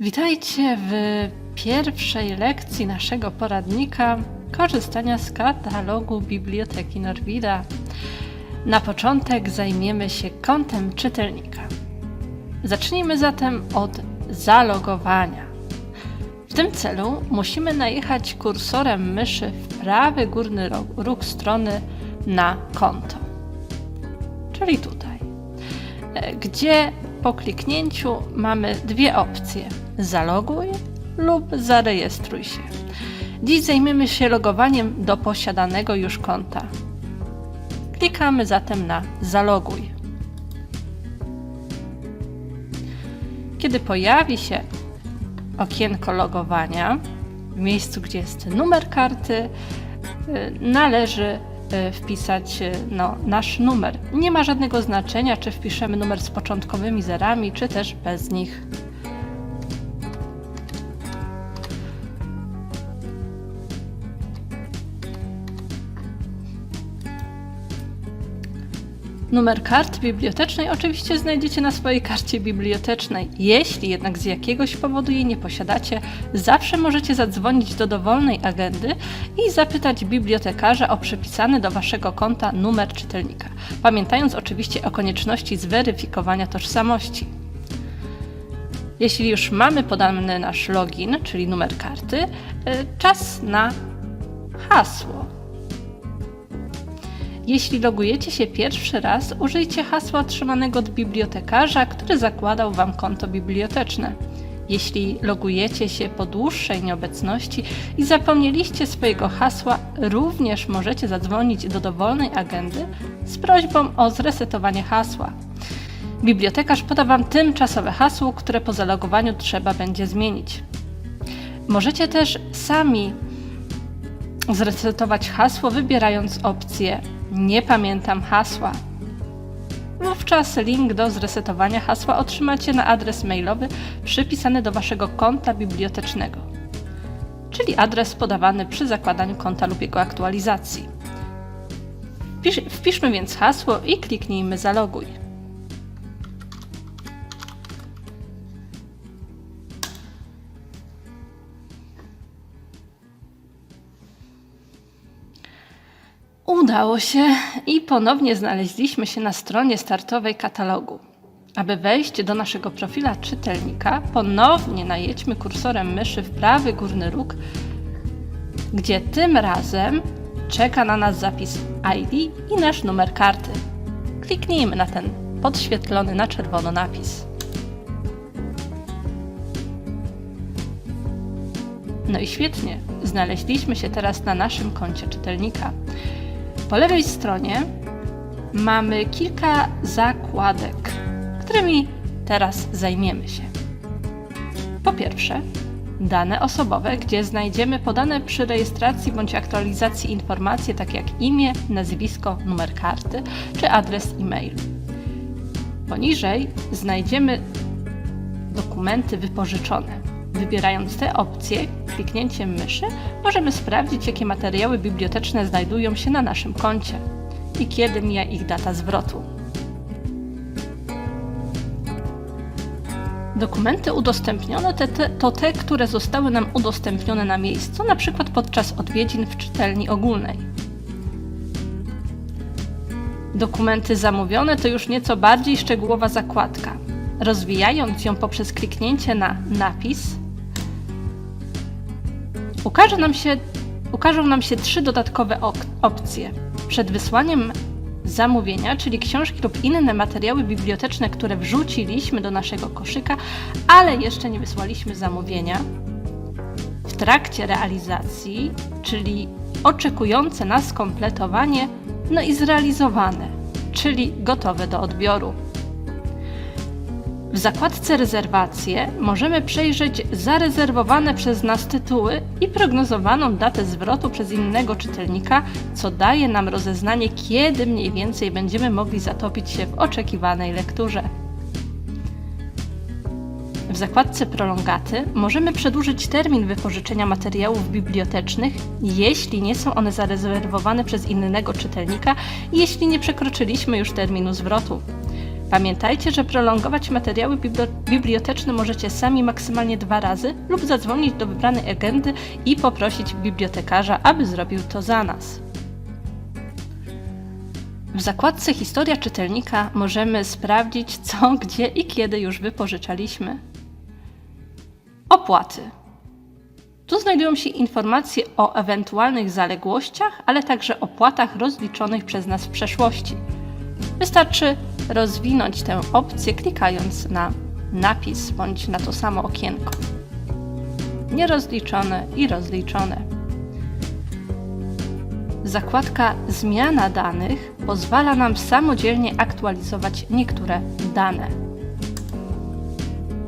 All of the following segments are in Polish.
Witajcie w pierwszej lekcji naszego poradnika korzystania z katalogu Biblioteki Norwida. Na początek zajmiemy się kontem czytelnika. Zacznijmy zatem od zalogowania. W tym celu musimy najechać kursorem myszy w prawy górny róg strony na konto, czyli tutaj e, gdzie po kliknięciu mamy dwie opcje: zaloguj lub zarejestruj się. Dziś zajmiemy się logowaniem do posiadanego już konta. Klikamy zatem na zaloguj. Kiedy pojawi się okienko logowania, w miejscu gdzie jest numer karty, y, należy wpisać y, no, nasz numer. Nie ma żadnego znaczenia, czy wpiszemy numer z początkowymi zerami, czy też bez nich. Numer kart bibliotecznej oczywiście znajdziecie na swojej karcie bibliotecznej. Jeśli jednak z jakiegoś powodu jej nie posiadacie, zawsze możecie zadzwonić do dowolnej agendy i zapytać bibliotekarza o przypisany do waszego konta numer czytelnika, pamiętając oczywiście o konieczności zweryfikowania tożsamości. Jeśli już mamy podany nasz login, czyli numer karty, y, czas na hasło. Jeśli logujecie się pierwszy raz, użyjcie hasła otrzymanego od bibliotekarza, który zakładał Wam konto biblioteczne. Jeśli logujecie się po dłuższej nieobecności i zapomnieliście swojego hasła, również możecie zadzwonić do dowolnej agendy z prośbą o zresetowanie hasła. Bibliotekarz poda Wam tymczasowe hasło, które po zalogowaniu trzeba będzie zmienić. Możecie też sami zresetować hasło, wybierając opcję Nie pamiętam hasła. Wówczas link do zresetowania hasła otrzymacie na adres mailowy przypisany do Waszego konta bibliotecznego, czyli adres podawany przy zakładaniu konta lub jego aktualizacji. Wpisz, wpiszmy więc hasło i kliknijmy Zaloguj. Udało się i ponownie znaleźliśmy się na stronie startowej katalogu. Aby wejść do naszego profila czytelnika, ponownie najedźmy kursorem myszy w prawy górny róg, gdzie tym razem czeka na nas zapis ID i nasz numer karty. Kliknijmy na ten podświetlony na czerwono napis. No i świetnie, znaleźliśmy się teraz na naszym koncie czytelnika. Po lewej stronie mamy kilka zakładek, którymi teraz zajmiemy się. Po pierwsze, dane osobowe, gdzie znajdziemy podane przy rejestracji bądź aktualizacji informacje takie jak imię, nazwisko, numer karty czy adres e-mail. Poniżej znajdziemy dokumenty wypożyczone. Wybierając te opcje kliknięciem myszy, możemy sprawdzić, jakie materiały biblioteczne znajdują się na naszym koncie i kiedy mija ich data zwrotu. Dokumenty udostępnione te, te, to te, które zostały nam udostępnione na miejscu, przykład podczas odwiedzin w czytelni ogólnej. Dokumenty zamówione to już nieco bardziej szczegółowa zakładka. Rozwijając ją poprzez kliknięcie na napis, ukaże nam się, ukażą nam się trzy dodatkowe ok- opcje. Przed wysłaniem zamówienia, czyli książki lub inne materiały biblioteczne, które wrzuciliśmy do naszego koszyka, ale jeszcze nie wysłaliśmy zamówienia. W trakcie realizacji, czyli oczekujące na skompletowanie, no i zrealizowane, czyli gotowe do odbioru. W zakładce Rezerwacje możemy przejrzeć zarezerwowane przez nas tytuły i prognozowaną datę zwrotu przez innego czytelnika, co daje nam rozeznanie, kiedy mniej więcej będziemy mogli zatopić się w oczekiwanej lekturze. W zakładce Prolongaty możemy przedłużyć termin wypożyczenia materiałów bibliotecznych, jeśli nie są one zarezerwowane przez innego czytelnika i jeśli nie przekroczyliśmy już terminu zwrotu. Pamiętajcie, że prolongować materiały bibli- biblioteczne możecie sami maksymalnie dwa razy lub zadzwonić do wybranej agendy i poprosić bibliotekarza, aby zrobił to za nas. W zakładce Historia czytelnika możemy sprawdzić, co, gdzie i kiedy już wypożyczaliśmy. Opłaty. Tu znajdują się informacje o ewentualnych zaległościach, ale także opłatach rozliczonych przez nas w przeszłości. Wystarczy rozwinąć tę opcję klikając na napis bądź na to samo okienko. Nierozliczone i rozliczone. Zakładka Zmiana danych pozwala nam samodzielnie aktualizować niektóre dane.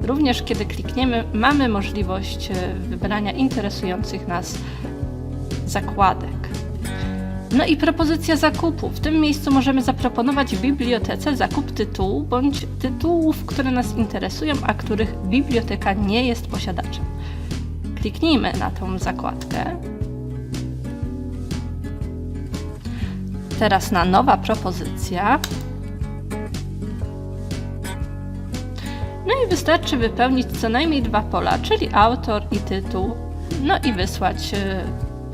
Również kiedy klikniemy, mamy możliwość e, wybrania interesujących nas zakładek. No i propozycja zakupu. W tym miejscu możemy zaproponować bibliotece zakup tytułu bądź tytułów, które nas interesują, a których biblioteka nie jest posiadaczem. Kliknijmy na tą zakładkę. Teraz na nowa propozycja. No i wystarczy wypełnić co najmniej dwa pola, czyli autor i tytuł. No i wysłać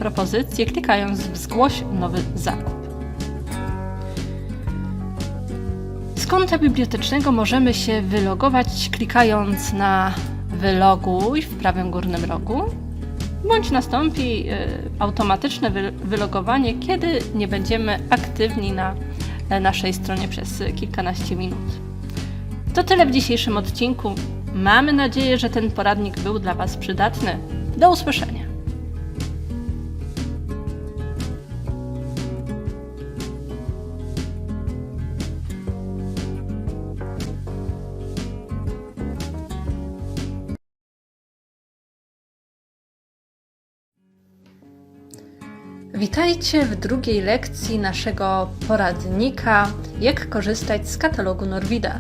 e, propozycję, klikając w zgłoś nowy zakup. Z konta bibliotecznego możemy się wylogować klikając na wyloguj w prawym górnym rogu, bądź nastąpi e, automatyczne wy- wylogowanie, kiedy nie będziemy aktywni na e, naszej stronie przez kilkanaście minut. To tyle w dzisiejszym odcinku. Mamy nadzieję, że ten poradnik był dla Was przydatny. Do usłyszenia. Witajcie w drugiej lekcji naszego poradnika Jak korzystać z katalogu Norwida.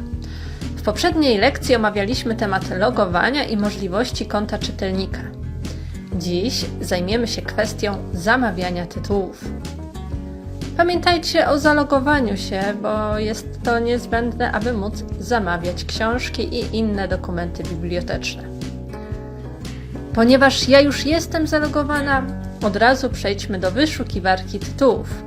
W poprzedniej lekcji omawialiśmy temat logowania i możliwości konta czytelnika. Dziś zajmiemy się kwestią zamawiania tytułów. Pamiętajcie o zalogowaniu się, bo jest to niezbędne, aby móc zamawiać książki i inne dokumenty biblioteczne. Ponieważ ja już jestem zalogowana, od razu przejdźmy do wyszukiwarki tytułów.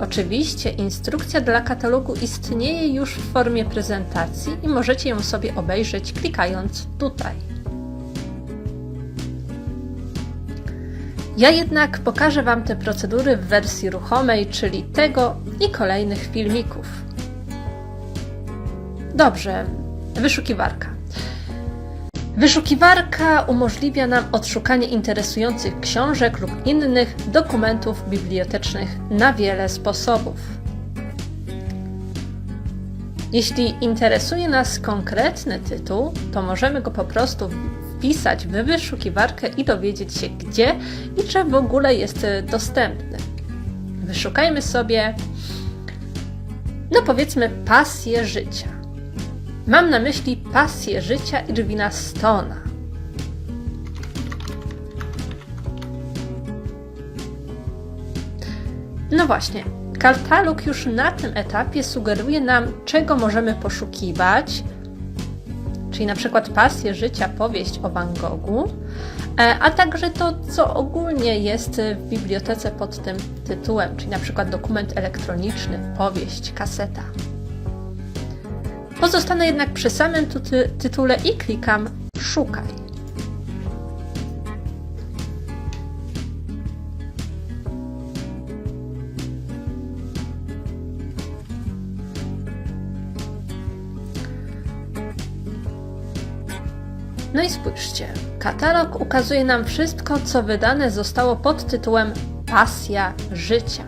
Oczywiście instrukcja dla katalogu istnieje już w formie prezentacji i możecie ją sobie obejrzeć klikając tutaj. Ja jednak pokażę Wam te procedury w wersji ruchomej, czyli tego i kolejnych filmików. Dobrze, wyszukiwarka. Wyszukiwarka umożliwia nam odszukanie interesujących książek lub innych dokumentów bibliotecznych na wiele sposobów. Jeśli interesuje nas konkretny tytuł, to możemy go po prostu wpisać w wyszukiwarkę i dowiedzieć się, gdzie i czy w ogóle jest dostępny. Wyszukajmy sobie, no powiedzmy, pasję życia. Mam na myśli pasję życia Irwina Stona. No właśnie, katalog już na tym etapie sugeruje nam, czego możemy poszukiwać, czyli na przykład pasję życia, powieść o Van Goghu, e, a także to, co ogólnie jest w bibliotece pod tym tytułem, czyli na przykład dokument elektroniczny, powieść, kaseta. Pozostanę jednak przy samym tytu- tytule i klikam Szukaj. No i spójrzcie, katalog ukazuje nam wszystko, co wydane zostało pod tytułem Pasja życia.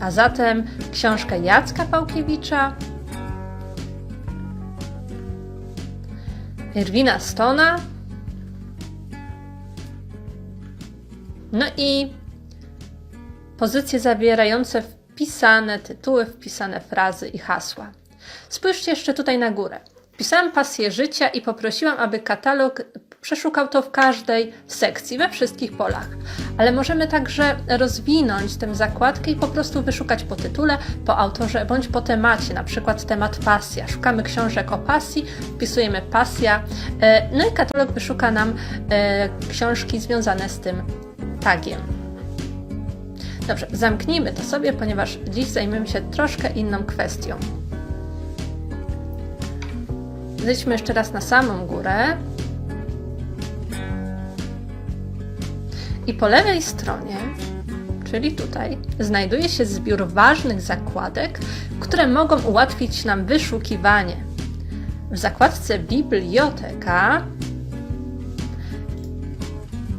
A zatem książkę Jacka Pałkiewicza, Irwina Stona. No i pozycje zawierające wpisane tytuły, wpisane frazy i hasła. Spójrzcie jeszcze tutaj na górę. Wpisałam pasję życia i poprosiłam, aby katalog przeszukał to w każdej sekcji, we wszystkich polach. Ale możemy także rozwinąć tę zakładkę i po prostu wyszukać po tytule, po autorze bądź po temacie, na przykład temat pasja. Szukamy książek o pasji, wpisujemy pasja, e, no i katalog wyszuka nam e, książki związane z tym tagiem. Dobrze, zamknijmy to sobie, ponieważ dziś zajmiemy się troszkę inną kwestią. Zejdźmy jeszcze raz na samą górę. I po lewej stronie, czyli tutaj, znajduje się zbiór ważnych zakładek, które mogą ułatwić nam wyszukiwanie. W zakładce Biblioteka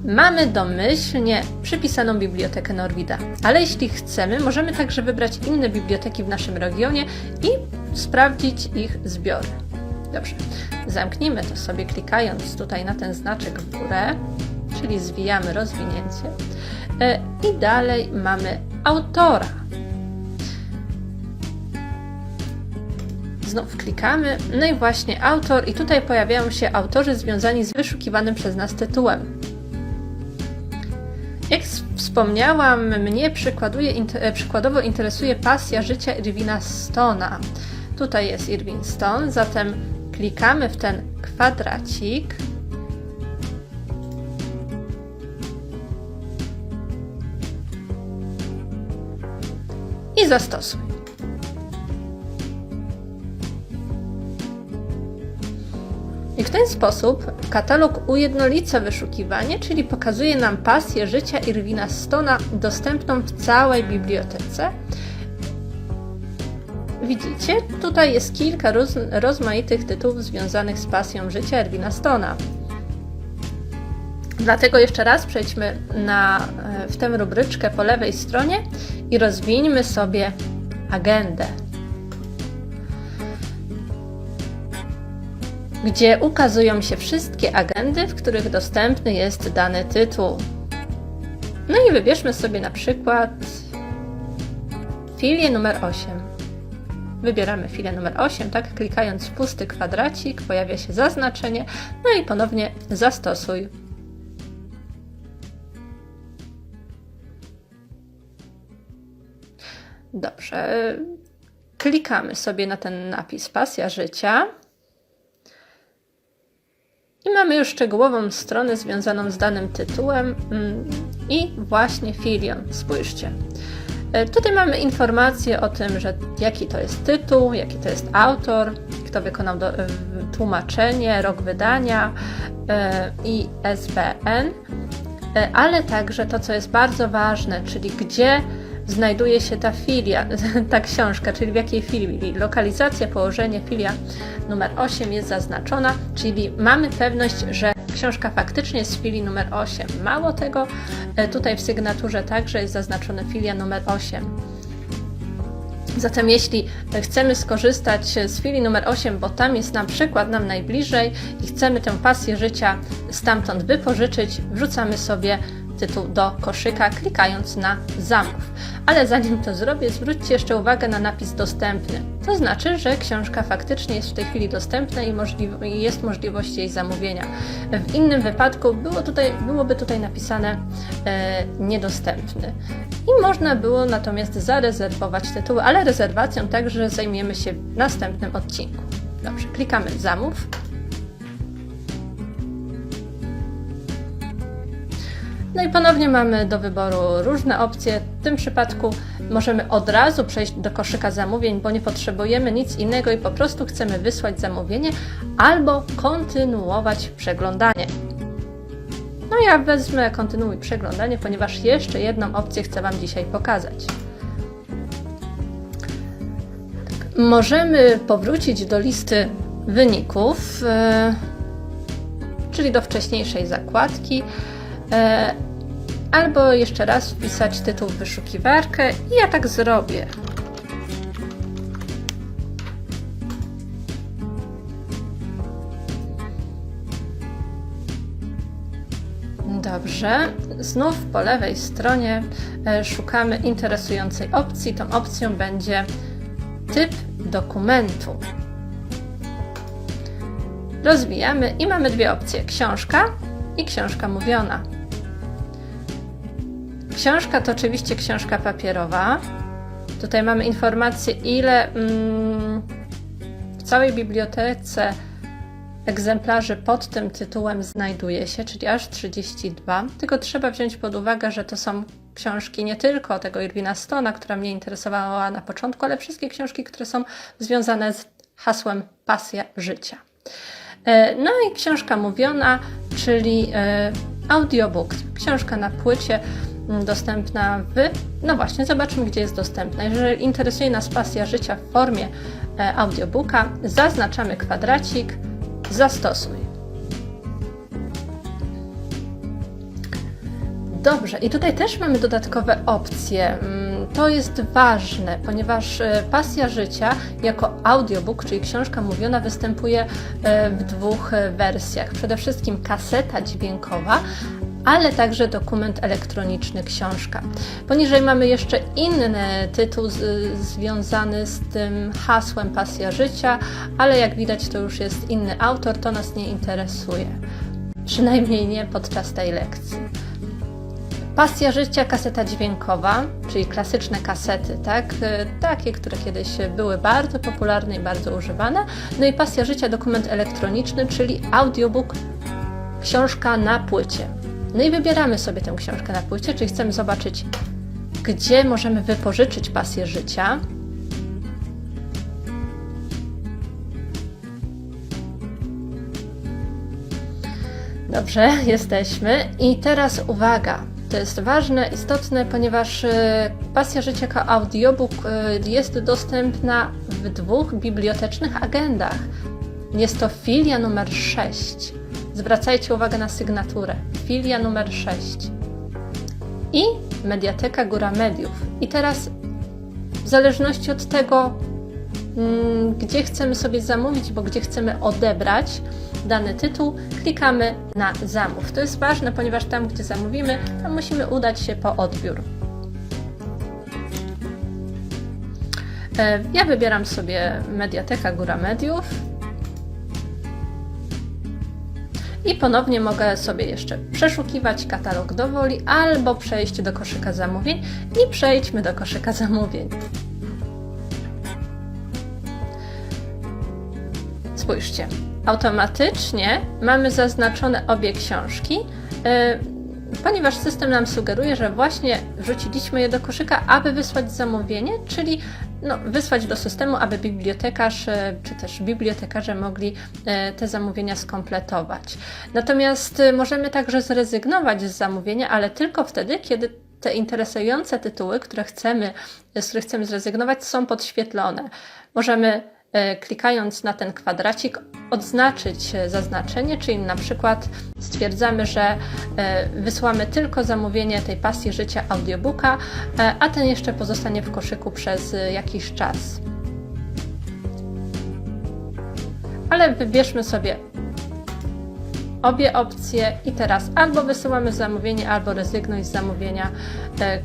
mamy domyślnie przypisaną bibliotekę Norwida, ale jeśli chcemy, możemy także wybrać inne biblioteki w naszym regionie i sprawdzić ich zbiory. Dobrze, zamknijmy to sobie klikając tutaj na ten znaczek w górę, czyli zwijamy rozwinięcie E, i dalej mamy autora. Znów klikamy, no i właśnie autor, i tutaj pojawiają się autorzy związani z wyszukiwanym przez nas tytułem. Jak wspomniałam, mnie e, przykładowo interesuje pasja życia Irwina Stona. Tutaj jest Irwin Stone, zatem klikamy w ten kwadracik. Zastosuj. I w ten sposób katalog ujednolica wyszukiwanie, czyli pokazuje nam pasję życia Irwina Stona dostępną w całej bibliotece. Widzicie, tutaj jest kilka roz, rozmaitych tytułów związanych z pasją życia Erwina Stona. Dlatego jeszcze raz przejdźmy na, e, w tę rubryczkę po lewej stronie i rozwińmy sobie agendę. gdzie ukazują się wszystkie agendy, w których dostępny jest dany tytuł. No i wybierzmy sobie na przykład filię numer 8. Wybieramy filię numer 8, tak klikając w pusty kwadracik pojawia się zaznaczenie, no i ponownie zastosuj. Dobrze. Klikamy sobie na ten napis Pasja Życia. I mamy już szczegółową stronę związaną z danym tytułem mm, i właśnie filion. Spójrzcie. E, Tutaj mamy informacje o tym, że jaki to jest tytuł, jaki to jest autor, kto wykonał do, e, tłumaczenie, rok wydania e, i SBN, ale także to, co jest bardzo ważne, czyli gdzie znajduje się ta filia, ta książka, czyli w jakiej filii. Lokalizacja, położenie, filia numer 8 jest zaznaczona, czyli mamy pewność, że książka faktycznie jest w filii numer 8. Mało tego, e, tutaj w sygnaturze także jest zaznaczona filia numer 8. Zatem jeśli chcemy skorzystać z filii numer 8, bo tam jest nam przykład nam najbliżej i chcemy tę pasję życia stamtąd wypożyczyć, wrzucamy sobie tytuł do koszyka, klikając na zamów. Ale zanim to zrobię, zwróćcie jeszcze uwagę na napis dostępny. To znaczy, że książka faktycznie jest w tej chwili dostępna i jest możliwość jej zamówienia. W innym wypadku było tutaj, byłoby tutaj napisane e, niedostępny. I można było natomiast zarezerwować tytuły, ale rezerwacją także zajmiemy się w następnym odcinku. Dobrze, klikamy zamów. No i ponownie mamy do wyboru różne opcje. W tym przypadku możemy od razu przejść do koszyka zamówień, bo nie potrzebujemy nic innego i po prostu chcemy wysłać zamówienie albo kontynuować przeglądanie. No ja wezmę kontynuuj przeglądanie, ponieważ jeszcze jedną opcję chcę Wam dzisiaj pokazać. Możemy powrócić do listy wyników, e, czyli do wcześniejszej zakładki. E, albo jeszcze raz wpisać tytuł w wyszukiwarkę i ja tak zrobię. Dobrze, znów po lewej stronie e, szukamy interesującej opcji. Tą opcją będzie typ dokumentu. Rozwijamy i mamy dwie opcje: książka i książka mówiona. Książka to oczywiście książka papierowa. Tutaj mamy informację, ile mm, w całej bibliotece egzemplarzy pod tym tytułem znajduje się, czyli aż 32. Tylko trzeba wziąć pod uwagę, że to są książki nie tylko tego Irwina Stona, która mnie interesowała na początku, ale wszystkie książki, które są związane z hasłem pasja życia. E, No i książka mówiona, czyli e, audiobook, książka na płycie dostępna w. No właśnie, zobaczmy, gdzie jest dostępna. Jeżeli interesuje nas pasja życia w formie e, audiobooka, zaznaczamy kwadracik, zastosuj. Dobrze, i tutaj też mamy dodatkowe opcje. Mm, To jest ważne, ponieważ e, pasja życia jako audiobook, czyli książka mówiona, występuje e, w dwóch wersjach. Przede wszystkim kaseta dźwiękowa, ale także dokument elektroniczny, książka. Poniżej mamy jeszcze inny tytuł z, związany z tym hasłem pasja życia, ale jak widać to już jest inny autor, to nas nie interesuje. Przynajmniej nie podczas tej lekcji. Pasja życia, kaseta dźwiękowa, czyli klasyczne kasety, tak? Takie, które kiedyś były bardzo popularne i bardzo używane. No i pasja życia, dokument elektroniczny, czyli audiobook, książka na płycie. No i wybieramy sobie tę książkę na płycie, czyli chcemy zobaczyć, gdzie możemy wypożyczyć pasję życia. Dobrze, jesteśmy. I teraz uwaga, to jest ważne, istotne, ponieważ e, Pasja Życia jako audiobook e, jest dostępna w dwóch bibliotecznych agendach. Jest to filia numer 6. Zwracajcie uwagę na sygnaturę. Filia numer 6. I Mediateka Góra Mediów. I teraz w zależności od tego, mm, gdzie chcemy sobie zamówić, bo gdzie chcemy odebrać dany tytuł, klikamy na zamów. To jest ważne, ponieważ tam, gdzie zamówimy, tam musimy udać się po odbiór. E, Ja wybieram sobie Mediateka Góra Mediów. I ponownie mogę sobie jeszcze przeszukiwać katalog dowoli albo przejść do koszyka zamówień i przejdźmy do koszyka zamówień. Spójrzcie, automatycznie mamy zaznaczone obie książki, yy, ponieważ system nam sugeruje, że właśnie wrzuciliśmy je do koszyka, aby wysłać zamówienie, czyli no, wysłać do systemu, aby bibliotekarz yy, czy też bibliotekarze mogli yy, te zamówienia skompletować. Natomiast yy, możemy także zrezygnować z zamówienia, ale tylko wtedy, kiedy te interesujące tytuły, które chcemy, z których chcemy zrezygnować, są podświetlone. Możemy e, klikając na ten kwadracik odznaczyć e, zaznaczenie, czyli na przykład stwierdzamy, że e, wysłamy tylko zamówienie tej pasji życia audiobooka, e, a ten jeszcze pozostanie w koszyku przez e, jakiś czas. Ale wybierzmy sobie obie opcje i teraz albo wysyłamy zamówienie, albo rezygnuj z zamówienia. E,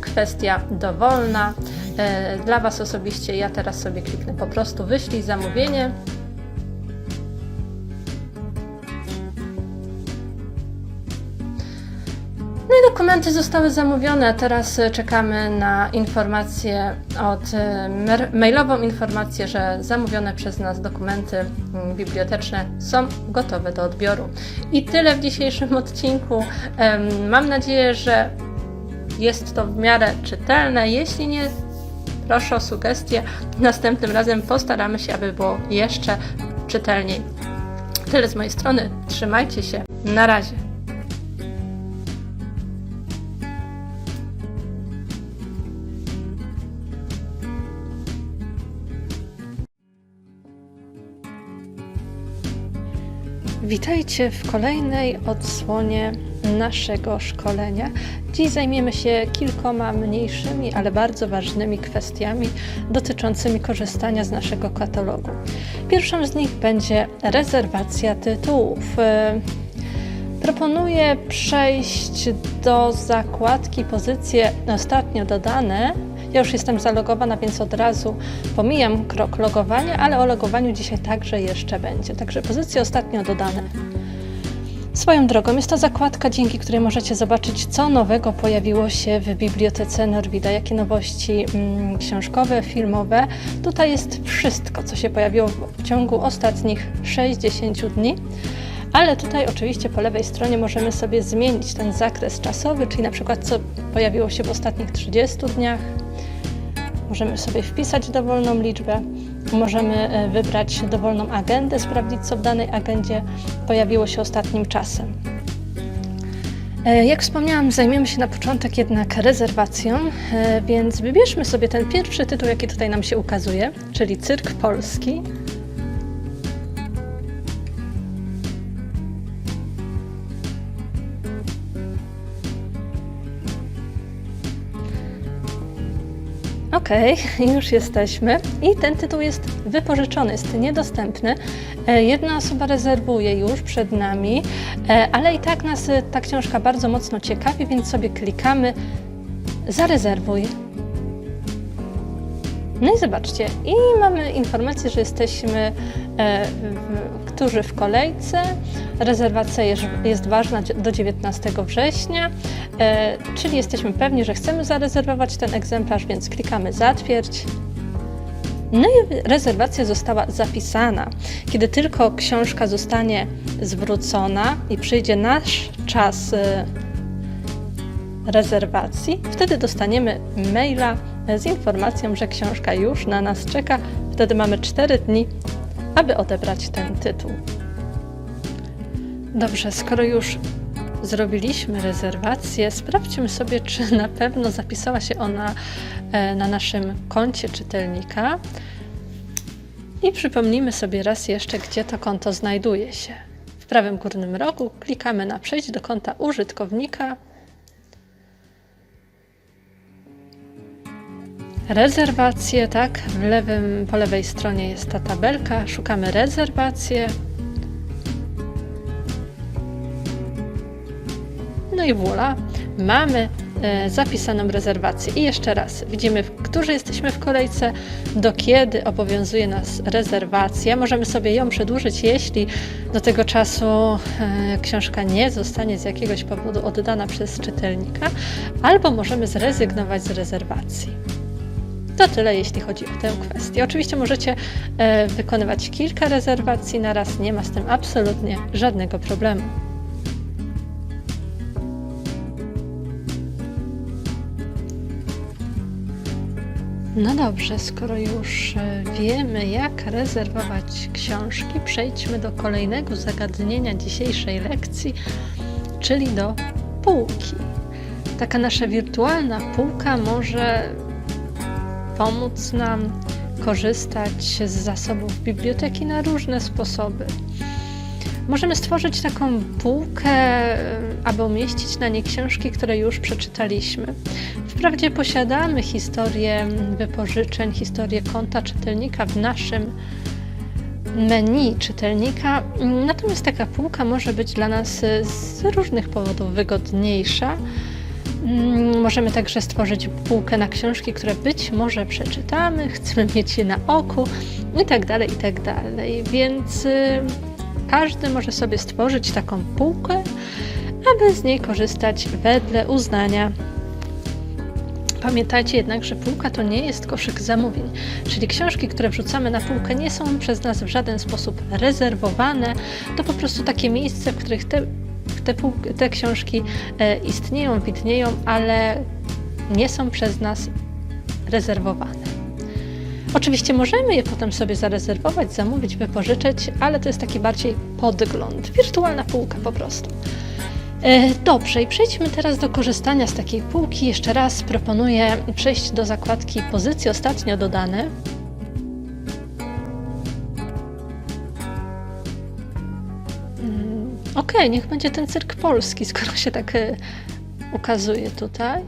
Kwestia dowolna. E, Dla Was osobiście ja teraz sobie kliknę po prostu wyślij zamówienie. No i dokumenty zostały zamówione. Teraz e, czekamy na informację od e, mailową informację, że zamówione przez nas dokumenty mm, biblioteczne są gotowe do odbioru. I tyle w dzisiejszym odcinku. Mam nadzieję, że jest to w miarę czytelne. Jeśli nie, proszę o sugestie. Następnym razem postaramy się, aby było jeszcze czytelniej. Tyle z mojej strony. Trzymajcie się. Na razie. Witajcie w kolejnej odsłonie naszego szkolenia. Dziś zajmiemy się kilkoma mniejszymi, ale bardzo ważnymi kwestiami dotyczącymi korzystania z naszego katalogu. Pierwszą z nich będzie rezerwacja tytułów. E, Proponuję przejść do zakładki pozycje ostatnio dodane. Ja już jestem zalogowana, więc od razu pomijam krok logowania, ale o logowaniu dzisiaj także jeszcze będzie. Także pozycje ostatnio dodane. Swoją drogą jest to zakładka, dzięki której możecie zobaczyć, co nowego pojawiło się w Bibliotece Norwida, jakie nowości mm, książkowe, filmowe. Tutaj jest wszystko, co się pojawiło w ciągu ostatnich 60 dni. Ale tutaj oczywiście po lewej stronie możemy sobie zmienić ten zakres czasowy, czyli na przykład co pojawiło się w ostatnich 30 dniach. Możemy sobie wpisać dowolną liczbę, możemy e, wybrać dowolną agendę, sprawdzić co w danej agendzie pojawiło się ostatnim czasem. E, Jak wspomniałam, zajmiemy się na początek jednak rezerwacją, e, więc wybierzmy sobie ten pierwszy tytuł, jaki tutaj nam się ukazuje, czyli Cyrk Polski. Okej, już jesteśmy. I ten tytuł jest wypożyczony, jest niedostępny. E, Jedna osoba rezerwuje już przed nami, e, ale i tak nas e, ta książka bardzo mocno ciekawi, więc sobie klikamy zarezerwuj. No i zobaczcie, i mamy informację, że jesteśmy którzy w kolejce. Rezerwacja jest, ważna do 19 września, e, czyli jesteśmy pewni, że chcemy zarezerwować ten egzemplarz, więc klikamy zatwierdź. No i rezerwacja została zapisana. Kiedy tylko książka zostanie zwrócona i przyjdzie nasz czas e, rezerwacji, wtedy dostaniemy maila z informacją, że książka już na nas czeka. Wtedy mamy 4 dni, aby odebrać ten tytuł. Dobrze, skoro już zrobiliśmy rezerwację, sprawdźmy sobie, czy na pewno zapisała się ona e, na naszym koncie czytelnika. I przypomnijmy sobie raz jeszcze, gdzie to konto znajduje się. W prawym górnym rogu klikamy na Przejść do konta użytkownika. Rezerwacje, tak? W lewym, po lewej stronie jest ta tabelka. Szukamy rezerwacje. No i voilà, mamy e, zapisaną rezerwację. I jeszcze raz, widzimy, w którzy jesteśmy w kolejce, do kiedy obowiązuje nas rezerwacja. Możemy sobie ją przedłużyć, jeśli do tego czasu e, książka nie zostanie z jakiegoś powodu oddana przez czytelnika, albo możemy zrezygnować z rezerwacji. To tyle, jeśli chodzi o tę kwestię. Oczywiście możecie e, wykonywać kilka rezerwacji na raz, nie ma z tym absolutnie żadnego problemu. No dobrze, skoro już e, wiemy, jak rezerwować książki, przejdźmy do kolejnego zagadnienia dzisiejszej lekcji, czyli do półki. Taka nasza wirtualna półka może pomóc nam korzystać z zasobów biblioteki na różne sposoby. Możemy stworzyć taką półkę, aby umieścić na niej książki, które już przeczytaliśmy. Wprawdzie posiadamy historię wypożyczeń, historię konta czytelnika w naszym menu czytelnika, natomiast taka półka może być dla nas z różnych powodów wygodniejsza. Możemy także stworzyć półkę na książki, które być może przeczytamy, chcemy mieć je na oku i tak dalej, i tak. Więc każdy może sobie stworzyć taką półkę, aby z niej korzystać wedle uznania. Pamiętajcie jednak, że półka to nie jest koszyk zamówień, czyli książki, które wrzucamy na półkę, nie są przez nas w żaden sposób rezerwowane. To po prostu takie miejsce, w których te, te, te książki e, istnieją, widnieją, ale nie są przez nas rezerwowane. Oczywiście możemy je potem sobie zarezerwować, zamówić, wypożyczyć, ale to jest taki bardziej podgląd, wirtualna półka po prostu. E, Dobrze, i przejdźmy teraz do korzystania z takiej półki. Jeszcze raz proponuję przejść do zakładki pozycje ostatnio dodane. Okej, niech będzie ten cyrk polski, skoro się tak e, ukazuje tutaj.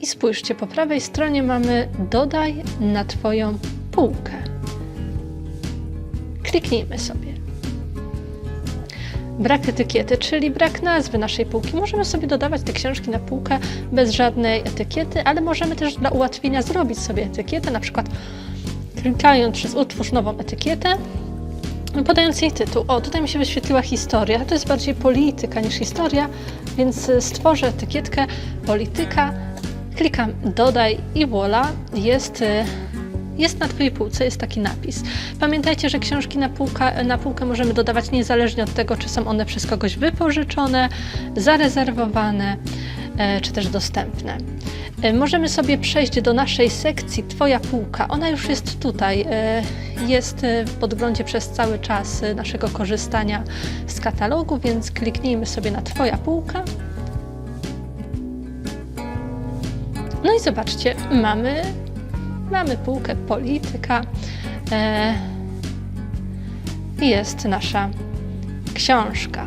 I spójrzcie, po prawej stronie mamy dodaj na Twoją półkę. Kliknijmy sobie. Brak etykiety, czyli brak nazwy naszej półki. Możemy sobie dodawać te książki na półkę bez żadnej etykiety, ale możemy też dla ułatwienia zrobić sobie etykietę, na przykład klikając przez utwórz nową etykietę, podając jej tytuł. O, tutaj mi się wyświetliła historia, to jest bardziej polityka niż historia, więc y, stworzę etykietkę polityka, klikam dodaj i voila, jest, y, jest na Twojej półce, jest taki napis. Pamiętajcie, że książki na, półka, na półkę możemy dodawać niezależnie od tego, czy są one przez kogoś wypożyczone, zarezerwowane, e, czy też dostępne. E, Możemy sobie przejść do naszej sekcji Twoja półka. Ona już jest tutaj. e, Jest w podglądzie przez cały czas naszego korzystania z katalogu, więc kliknijmy sobie na Twoja półka. No i zobaczcie, mamy, mamy półkę polityka. E, I jest nasza książka.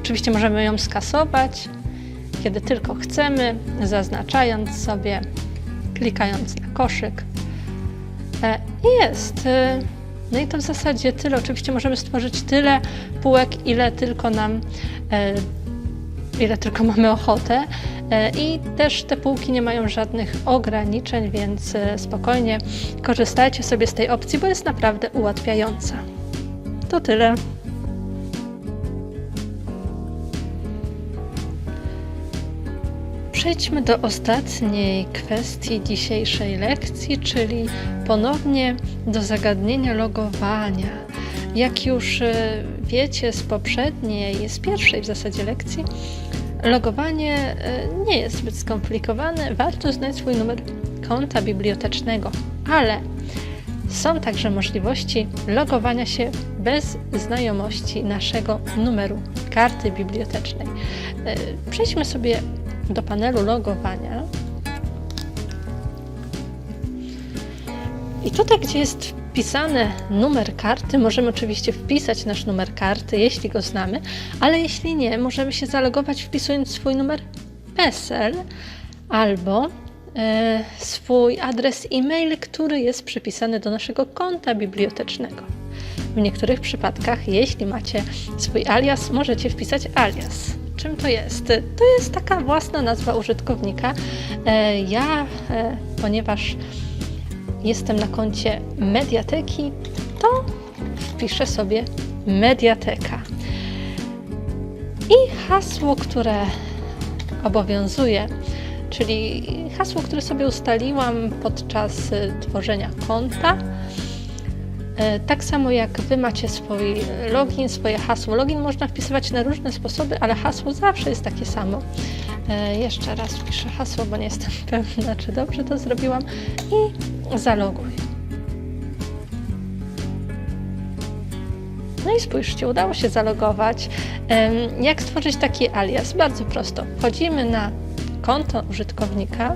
Oczywiście możemy ją skasować, kiedy tylko chcemy, zaznaczając sobie, klikając na koszyk. E, I jest. E, No i to w zasadzie tyle. Oczywiście możemy stworzyć tyle półek, ile tylko nam, ile tylko mamy ochotę. E, I też te półki nie mają żadnych ograniczeń, więc e, spokojnie korzystajcie sobie z tej opcji, bo jest naprawdę ułatwiająca. To tyle. Przejdźmy do ostatniej kwestii dzisiejszej lekcji, czyli ponownie do zagadnienia logowania. Jak już e, wiecie z poprzedniej, z pierwszej w zasadzie lekcji, logowanie e, nie jest zbyt skomplikowane. Warto znać swój numer konta bibliotecznego, ale są także możliwości logowania się bez znajomości naszego numeru karty bibliotecznej. E, Przejdźmy sobie do panelu logowania. I tutaj, gdzie jest wpisany numer karty, możemy oczywiście wpisać nasz numer karty, jeśli go znamy, ale jeśli nie, możemy się zalogować wpisując swój numer PESEL albo e, swój adres e-mail, który jest przypisany do naszego konta bibliotecznego. W niektórych przypadkach, jeśli macie swój alias, możecie wpisać alias. Czym to jest? To jest taka własna nazwa użytkownika. E, Ja, e, ponieważ jestem na koncie Mediateki, to wpiszę sobie Mediateka. I hasło, które obowiązuje, czyli hasło, które sobie ustaliłam podczas y, tworzenia konta. E, Tak samo jak Wy macie swój login, swoje hasło. Login można wpisywać na różne sposoby, ale hasło zawsze jest takie samo. E, Jeszcze raz wpiszę hasło, bo nie jestem pewna, czy dobrze to zrobiłam. I zaloguj. No i spójrzcie, udało się zalogować. Jak stworzyć taki alias? Bardzo prosto. Wchodzimy na konto użytkownika.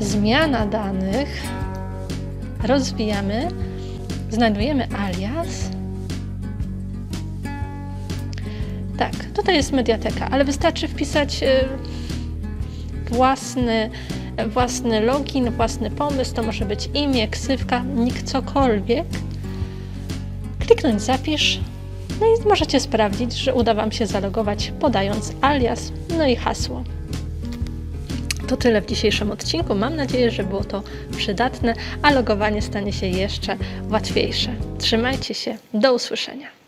Zmiana danych. Rozwijamy. Znajdujemy alias. Tak, tutaj jest mediateka, ale wystarczy wpisać własny, własny login, własny pomysł. To może być imię, ksywka, nick, cokolwiek. Kliknąć zapisz. No i możecie sprawdzić, że uda Wam się zalogować podając alias, no i hasło. To tyle w dzisiejszym odcinku. Mam nadzieję, że było to przydatne, a logowanie stanie się jeszcze łatwiejsze. Trzymajcie się. Do usłyszenia.